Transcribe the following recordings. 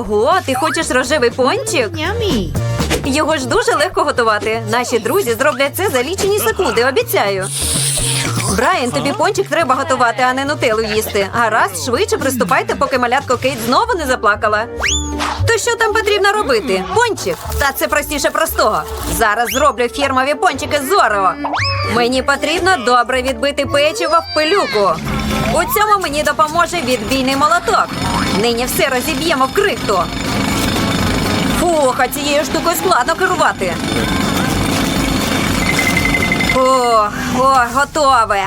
Ого, ти хочеш рожевий пончик? Нямі. Його ж дуже легко готувати. Наші друзі зроблять це за лічені секунди, обіцяю. Брайан, тобі пончик треба готувати, а не нутелу їсти. Гаразд, швидше приступайте, поки малятко Кейт знову не заплакала. То що там потрібно робити? Пончик? Та це простіше простого. Зараз зроблю фірмові пончики з. Мені потрібно добре відбити печиво в пилюку. У цьому мені допоможе відбійний молоток. Нині все розіб'ємо в крихту. Фух, а цією штукою складно керувати. Ох, о, готове.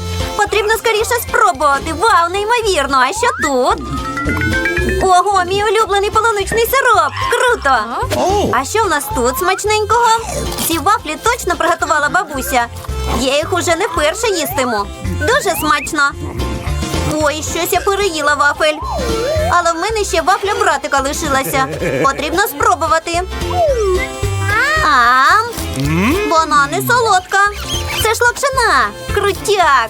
Потрібно скоріше спробувати. Вау, неймовірно. А що тут? Ого, мій улюблений полуничний сироп! Круто! А що в нас тут смачненького? Ці вафлі точно приготувала бабуся. Я їх уже не вперше їстиму. Дуже смачно. Ой, щось я переїла вафель. Але в мене ще вафля братика лишилася. Потрібно спробувати. Ам, вона не солодка. Це ж лапшина. Крутяк.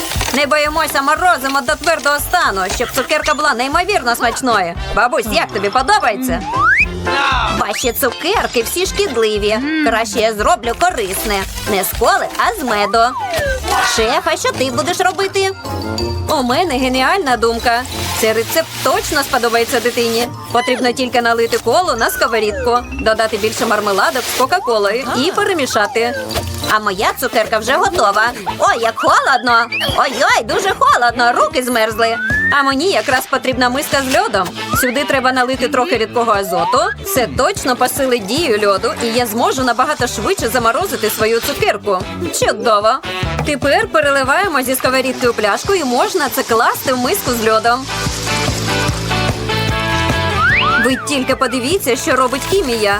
Не боїмося, морозимо до твердого стану, щоб цукерка була неймовірно смачною. Бабусь, як тобі подобається? Ваші цукерки всі шкідливі. Краще я зроблю корисне. Не з коли, а з меду. Шеф, а що ти будеш робити? У мене геніальна думка. Цей рецепт точно сподобається дитині. Потрібно тільки налити колу на сковорідку, додати більше мармеладок з кока-колою і перемішати. А моя цукерка вже готова. Ой, як холодно! Ой-ой, дуже холодно, руки змерзли. А мені якраз потрібна миска з льодом. Сюди треба налити трохи рідкого азоту. Це точно посилить дію льоду, і я зможу набагато швидше заморозити свою цукерку. Чудово! Тепер переливаємо зі сковорідки у пляшку і можна це класти в миску з льодом. Ви тільки подивіться, що робить хімія.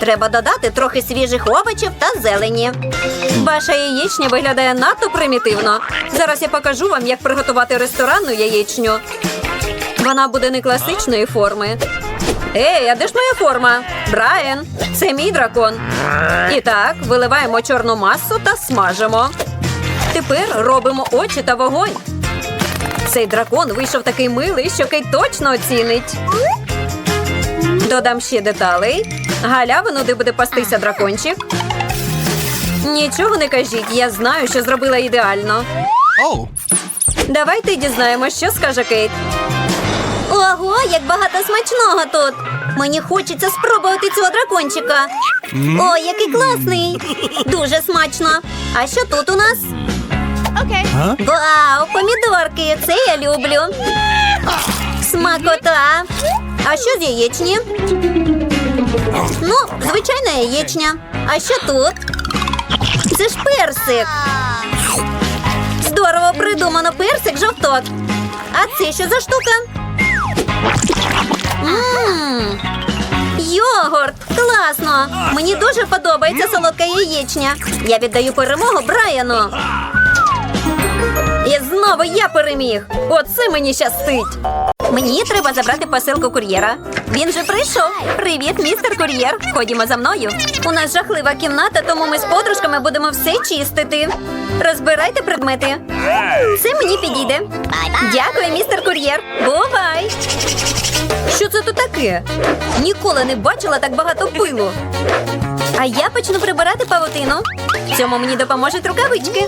Треба додати трохи свіжих овочів та зелені. Ваша яєчня виглядає надто примітивно. Зараз я покажу вам, як приготувати ресторанну яєчню. Вона буде не класичної форми. Ей, а де ж моя форма? Брайан, це мій дракон. І так, виливаємо чорну масу та смажимо. Тепер робимо очі та вогонь. Цей дракон вийшов такий милий, що Кейт точно оцінить. Додам ще деталей. Галявину, де буде пастися дракончик. Нічого не кажіть, я знаю, що зробила ідеально. Oh. Давайте дізнаємось, що скаже Кейт. Ого, як багато смачного тут. Мені хочеться спробувати цього дракончика. О, який класний! Дуже смачно. А що тут у нас? Вау, помідорки! Це я люблю. Смакота. А що з яєчні? Ну, звичайна яєчня. А що тут? Це ж персик. Здорово придумано персик жовток. А це що за штука? Ммм, йогурт! Класно! Мені дуже подобається солодка яєчня. Я віддаю перемогу Брайану. І знову я переміг. Оце мені щастить. Мені треба забрати посилку кур'єра. Він же прийшов. Привіт, містер кур'єр. Ходімо за мною. У нас жахлива кімната, тому ми з подружками будемо все чистити. Розбирайте предмети. Це мені підійде. Дякую, містер кур'єр. Бувай! Що це тут таке? Ніколи не бачила так багато пилу. А я почну прибирати павутину. Цьому мені допоможуть рукавички.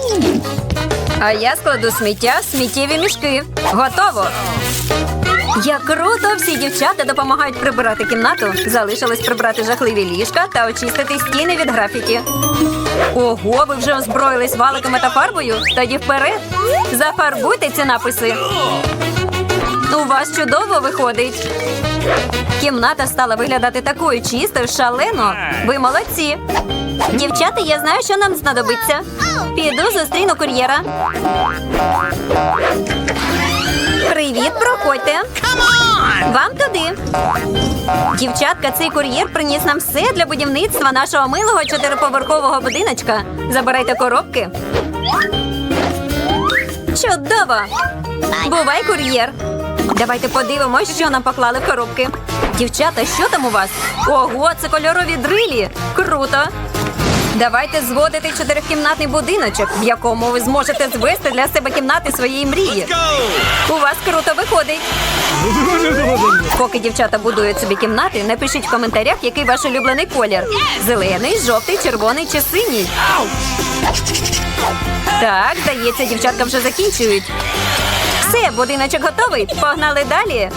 А я складу сміття в сміттєві мішки. Готово. Як круто! Всі дівчата допомагають прибирати кімнату. Залишилось прибрати жахливі ліжка та очистити стіни від графіті. Ого, ви вже озброїлись валиками та фарбою? Тоді вперед. Зафарбуйте ці написи. У вас чудово виходить. Кімната стала виглядати такою чистою, шалено. Ви молодці. Дівчата, я знаю, що нам знадобиться. Піду зустріну кур'єра. Привіт, проходьте. Вам туди. Дівчатка, цей кур'єр приніс нам все для будівництва нашого милого чотириповерхового будиночка. Забирайте коробки. Чудово! Бувай, кур'єр. Давайте подивимось, що нам поклали в коробки. Дівчата, що там у вас? Ого, це кольорові дрилі. Круто. Давайте зводити чотирикімнатний будиночок, в якому ви зможете звести для себе кімнати своєї мрії. У вас круто виходить. Поки дівчата будують собі кімнати, напишіть в коментарях, який ваш улюблений колір: зелений, жовтий, червоний чи синій. Так, здається, дівчатка вже закінчують. Все, будиночок готовий. Погнали далі.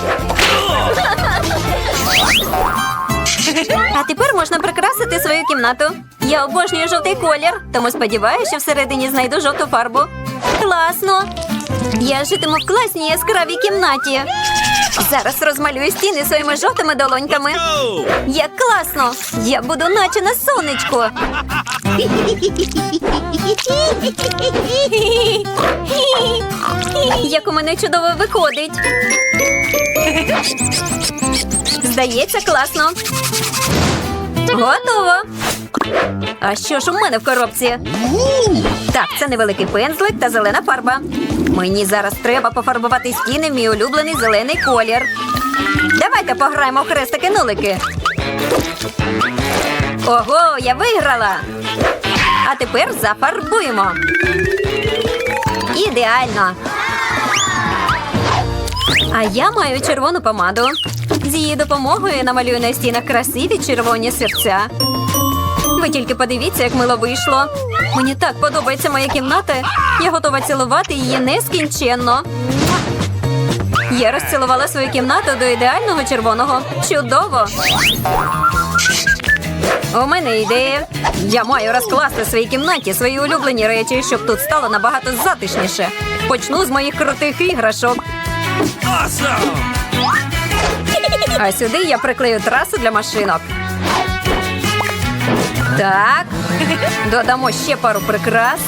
А тепер можна прикрасити свою кімнату. Я обожнюю жовтий колір, тому сподіваюся, що всередині знайду жовту фарбу. Класно! Я житиму в класній яскравій кімнаті. Зараз розмалюю стіни своїми жовтими долоньками. Як класно! Я буду наче на сонечку. Як у мене чудово виходить. Здається, класно. Готово. А що ж у мене в коробці? Так, це невеликий пензлик та зелена фарба. Мені зараз треба пофарбувати стіни в мій улюблений зелений колір. Давайте пограємо в хрестики-нулики. Ого, я виграла. А тепер зафарбуємо. Ідеально. А я маю червону помаду. З її допомогою я намалюю на стінах красиві червоні серця. Ви тільки подивіться, як мило вийшло. Мені так подобається моя кімната. Я готова цілувати її нескінченно. Я розцілувала свою кімнату до ідеального червоного. Чудово! У мене ідея. Я маю розкласти в своїй кімнаті свої улюблені речі, щоб тут стало набагато затишніше. Почну з моїх крутих іграшок. А сюди я приклею трасу для машинок. Так. Додамо ще пару прикрас.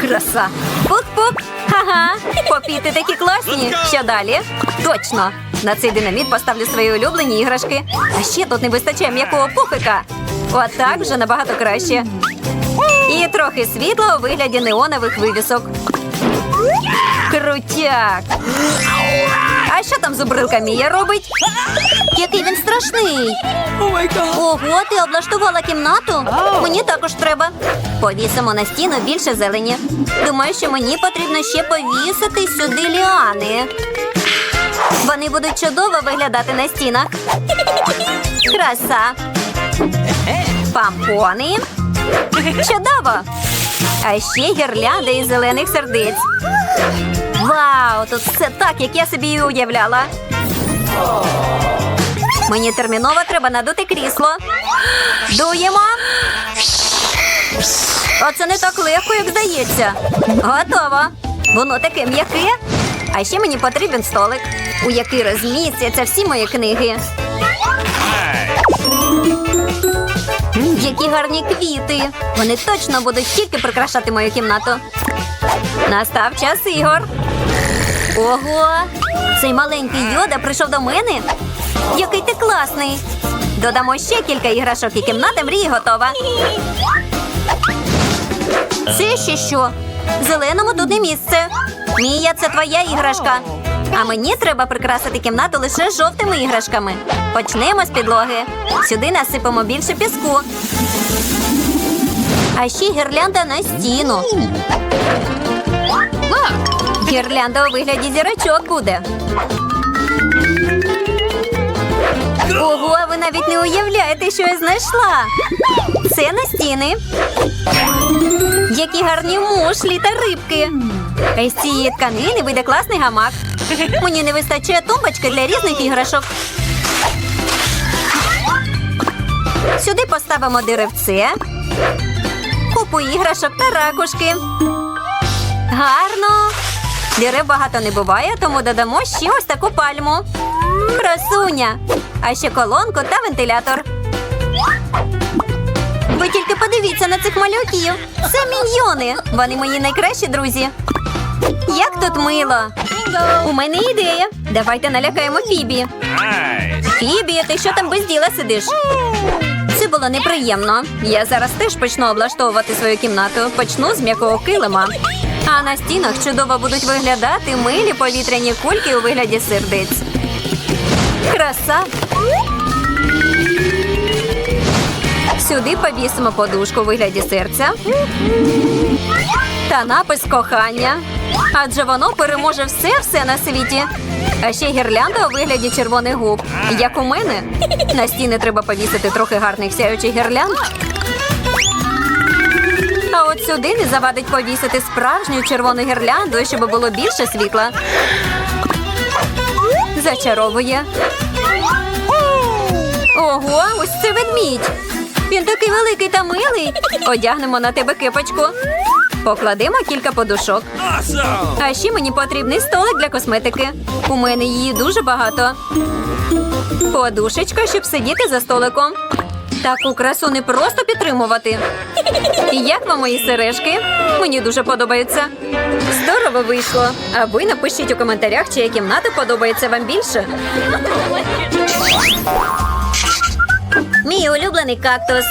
Краса. Пук-пук. Ха-ха. Попіти такі класні. Що далі? Точно. На цей динаміт поставлю свої улюблені іграшки. А ще тут не вистачає м'якого пухика. Отак вже набагато краще. І трохи світла у вигляді неонових вивісок. Крутяк. А що там зубрилка Мія робить? Який він страшний. Ого, ти облаштувала кімнату? Мені також треба. Повісимо на стіну більше зелені. Думаю, що мені потрібно ще повісити сюди ліани. Вони будуть чудово виглядати на стінах. Краса. Пампони. Чудово. А ще гірлянди із зелених сердець. Вау, тут все так, як я собі і уявляла. Мені терміново треба надути крісло. Дуємо. Оце не так легко, як здається. Готово. Воно таке м'яке. А ще мені потрібен столик, у який розмістяться всі мої книги. Які гарні квіти. Вони точно будуть тільки прикрашати мою кімнату. Настав час ігор. Ого! Цей маленький йода прийшов до мене. Який ти класний! Додамо ще кілька іграшок і кімната мрії готова. Це ще що? Зеленому тут не місце. Мія, це твоя іграшка. А мені треба прикрасити кімнату лише жовтими іграшками. Почнемо з підлоги. Сюди насипемо більше піску. А ще гірлянда на стіну. Гірлянда у вигляді зірочок буде. Ого, ви навіть не уявляєте, що я знайшла. Це на стіни. Які гарні мушлі та рибки. З цієї тканини вийде класний гамак. Мені не вистачає тумбочки для різних іграшок. Сюди поставимо деревце, купу іграшок та ракушки. Гарно. Дерев багато не буває, тому додамо ще ось таку пальму. Красуня. А ще колонку та вентилятор. Ви тільки подивіться на цих малюків. Це міньйони. Вони мої найкращі друзі. Як тут мило. У мене ідея. Давайте налякаємо Фібі. Фібі, ти що там без діла сидиш? Це було неприємно. Я зараз теж почну облаштовувати свою кімнату. Почну з м'якого килима. А на стінах чудово будуть виглядати милі повітряні кульки у вигляді сердець. Краса. Сюди повісимо подушку у вигляді серця та напис кохання. Адже воно переможе все-все на світі. А ще гірлянда у вигляді червоних губ. Як у мене. На стіни треба повісити трохи гарних сяючих гірлянд. А от сюди не завадить повісити справжню червону гірлянду, щоб було більше світла. Зачаровує. Ого, ось це ведмідь. Він такий великий та милий. Одягнемо на тебе кипочку. Покладемо кілька подушок. А ще мені потрібний столик для косметики. У мене її дуже багато. Подушечка, щоб сидіти за столиком. Таку красу не просто підтримувати. Як вам мої сережки? Мені дуже подобаються. Здорово вийшло. А ви напишіть у коментарях, чия кімната подобається вам більше. Мій улюблений кактус.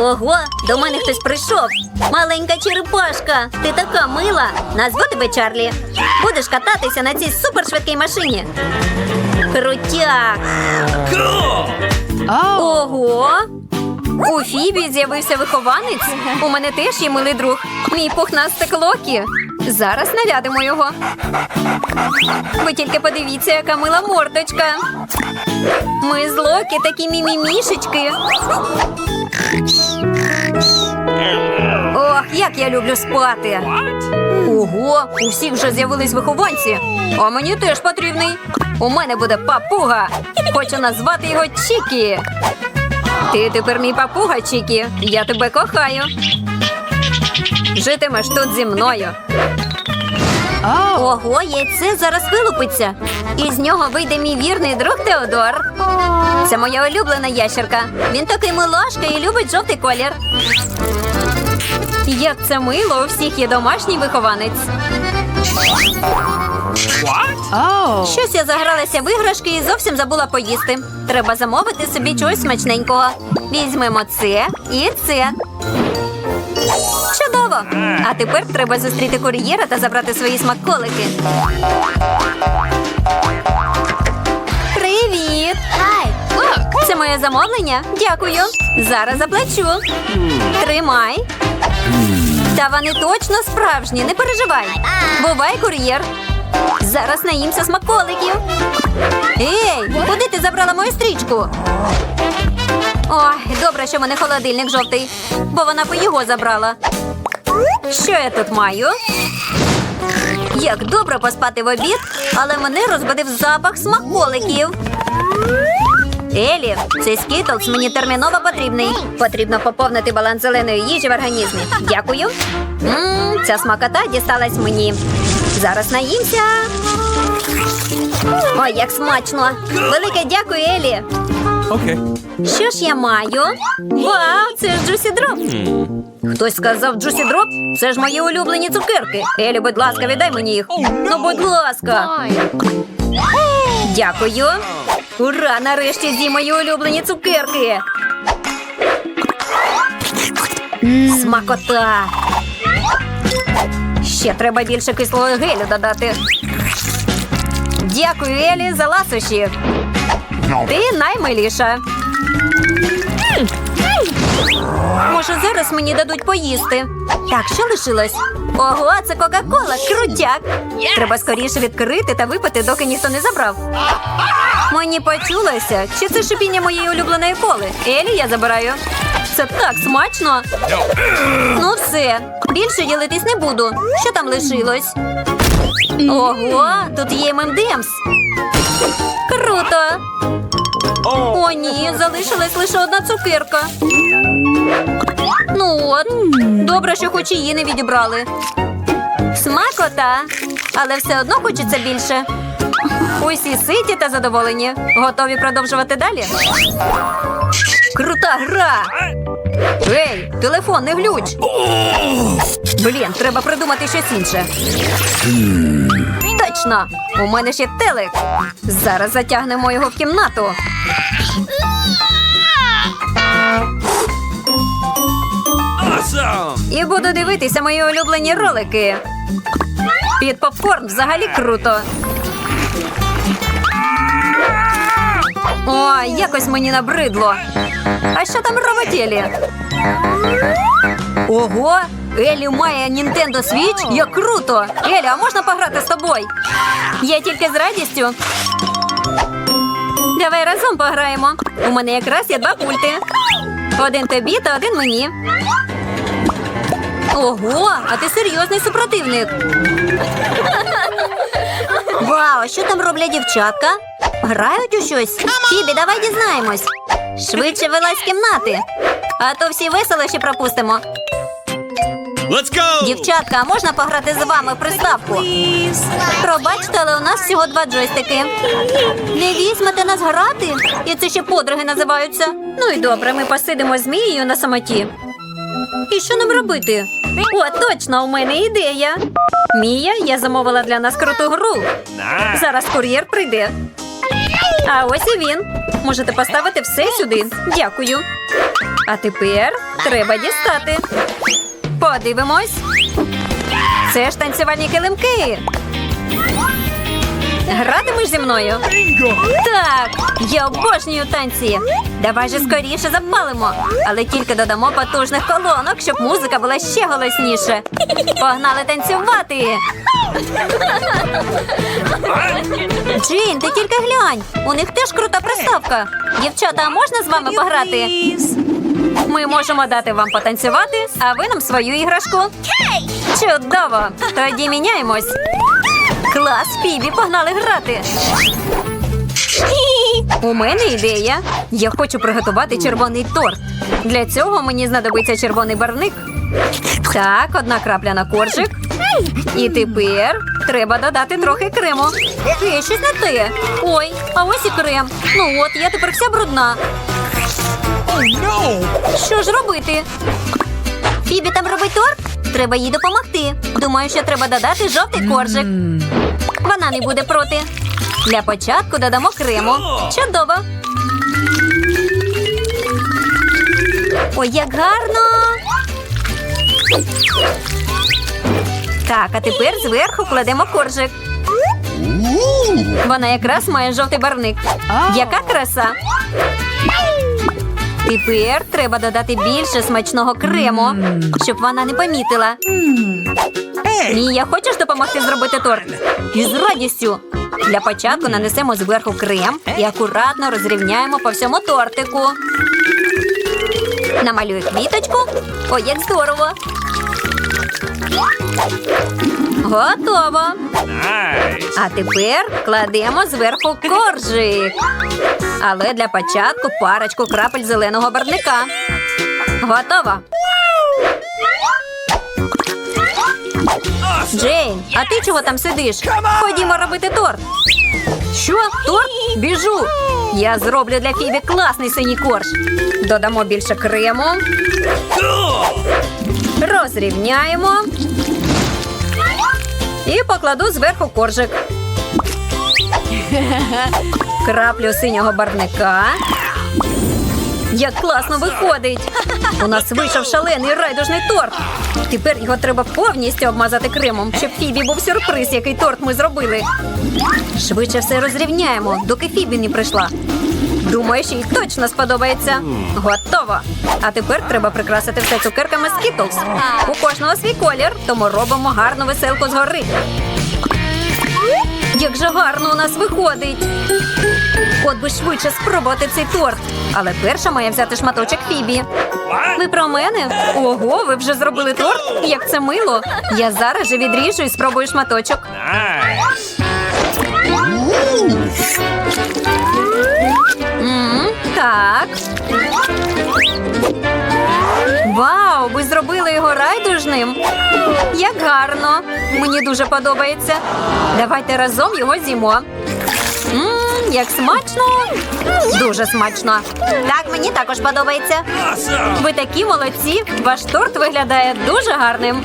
Ого, до мене хтось прийшов. Маленька черепашка. Ти така мила. Назву тебе Чарлі. Будеш кататися на цій супершвидкій машині. Крутяк. Ого. У Фібі з'явився вихованець. У мене теж є милий друг. Мій пухнастик Локі. Зараз нарядимо його. Ви тільки подивіться, яка мила мордочка. Ми з Локі такі мімімішечки. Ох, як я люблю спати. Ого, у всіх вже з'явились вихованці. А мені теж потрібний. У мене буде папуга. Хочу назвати його Чікі. Ти тепер мій папуга, Чікі. Я тебе кохаю. Житимеш тут зі мною. Ого, яйце зараз вилупиться. І з нього вийде мій вірний друг Теодор. Це моя улюблена ящерка. Він такий милашка і любить жовтий колір. Як це мило, у всіх є домашній вихованець. Щось я загралася в іграшки і зовсім забула поїсти. Треба замовити собі чогось смачненького. Візьмемо це і це. Чудово! А тепер треба зустріти кур'єра та забрати свої смаколики. Привіт! Це моє замовлення. Дякую. Зараз заплачу. Тримай. Та вони точно справжні, не переживай. Бувай, кур'єр. Зараз наїмся смаколиків. Ей, куди ти забрала мою стрічку? Ой, добре, що в мене холодильник жовтий, бо вона би його забрала. Що я тут маю? Як добре поспати в обід, але мене розбудив запах смаколиків. Елі, цей скітлс мені терміново потрібний. Потрібно поповнити баланс зеленої їжі в організмі. Дякую. Мм, ця смакота дісталась мені. Зараз наїмся. Ой, як смачно! Велике дякую, Елі. Okay. Що ж я маю? Вау, це ж Джусі Дроп. Хтось сказав Джусі Дроп? Це ж мої улюблені цукерки. Елі, будь ласка, віддай мені їх. Ну, будь ласка. Дякую. Ура! Нарешті зі мої улюблені цукерки. Смакота. Ще треба більше кислого гелю додати. Дякую, Елі, за ласощі. Ти наймиліша. Може, зараз мені дадуть поїсти. Так, що лишилось? Ого, це Кока-Кола, крутяк. Треба скоріше відкрити та випити, доки ніхто не забрав. Мені почулося, чи це шипіння моєї улюбленої коли. Елі я забираю. Це так смачно. Ну все, більше ділитись не буду. Що там лишилось? Ого, тут є ММДМС. Круто. О, ні, залишилась лише одна цукерка. Ну от, добре, що хоч її не відібрали. Смакота, але все одно хочеться більше. Усі ситі та задоволені. Готові продовжувати далі? Крута гра! Ей, телефон, не глюч! Блін, треба придумати щось інше. Точно! У мене ще телек. Зараз затягнемо його в кімнату. І буду дивитися мої улюблені ролики. Під попкорн взагалі круто. О, якось мені набридло. А що там робить Елі? Ого! Елі має Nintendo Switch? Як круто! Елі, а можна пограти з тобою? Я тільки з радістю. Давай разом пограємо. У мене якраз є два пульти. Один тобі та один мені. Ого, а ти серйозний супротивник. Вау, що там роблять дівчатка? Грають у щось? Фібі, давай дізнаємось. Швидше вилазь з кімнати. А то всі веселощі пропустимо. Let's go! Дівчатка, а можна пограти з вами в приставку? Пробачте, але у нас всього два джойстики. Не візьмете нас грати? І це ще подруги називаються. Ну і добре, ми посидимо з Мією на самоті. І що нам робити? О, точно, у мене ідея. Мія, я замовила для нас круту гру. Зараз кур'єр прийде. А ось і він. Можете поставити все сюди. Дякую. А тепер треба дістати. Подивимось. Це ж танцювальні килимки. Гратимеш зі мною? Так, я обожнюю танці. Давай же скоріше запалимо, але тільки додамо потужних колонок, щоб музика була ще голосніше. Погнали танцювати. Джейн, ти тільки глянь. У них теж крута приставка. Дівчата, а можна з вами пограти? Ми можемо дати вам потанцювати, а ви нам свою іграшку. Чудово! Тоді міняємось. Клас, Фібі, погнали грати. У мене ідея. Я хочу приготувати червоний торт. Для цього мені знадобиться червоний барник. Так, одна крапля на коржик. І тепер треба додати трохи крему. Е, щось не те. Ой, а ось і крем. Ну от, я тепер вся брудна. Що ж робити? Фібі там робить торт? Треба їй допомогти. Думаю, що треба додати жовтий коржик. Вона не буде проти. Для початку додамо крему. Чудово. Ой, як гарно. Так, а тепер зверху кладемо коржик. Вона якраз має жовтий барвник. Яка краса? Тепер треба додати більше смачного крему, щоб вона не помітила. Мія, хочеш допомогти зробити торт? Із радістю. Для початку нанесемо зверху крем і акуратно розрівняємо по всьому тортику. Намалюй квіточку. Ой, як здорово. Готово. Nice! А тепер кладемо зверху коржик. Але для початку парочку крапель зеленого барвника. Готово. Джейн, а ти чого там сидиш? Ходімо робити торт. Що? Торт? Біжу. Я зроблю для Фібі класний синій корж. Додамо більше крему. Розрівняємо. І покладу зверху коржик. Краплю синього барвника. Як класно виходить! У нас вийшов шалений райдужний торт. Тепер його треба повністю обмазати кремом, щоб Фібі був сюрприз, який торт ми зробили. Швидше все розрівняємо, доки Фібі не прийшла. Думаю, що їй точно сподобається. Готово. А тепер треба прикрасити все цукерками Skittles. У кожного свій колір, тому робимо гарну веселку згори. Як же гарно у нас виходить! От би швидше спробувати цей торт. Але перша має взяти шматочок Фібі. Ви про мене? Ого, ви вже зробили торт? Як це мило! Я зараз же відріжу і спробую шматочок. Так. Вау, ви зробили його райдужним. Як гарно. Мені дуже подобається. Давайте разом його з'їмо. Як смачно. Дуже смачно. Так, мені також подобається. Ви такі молодці. Ваш торт виглядає дуже гарним.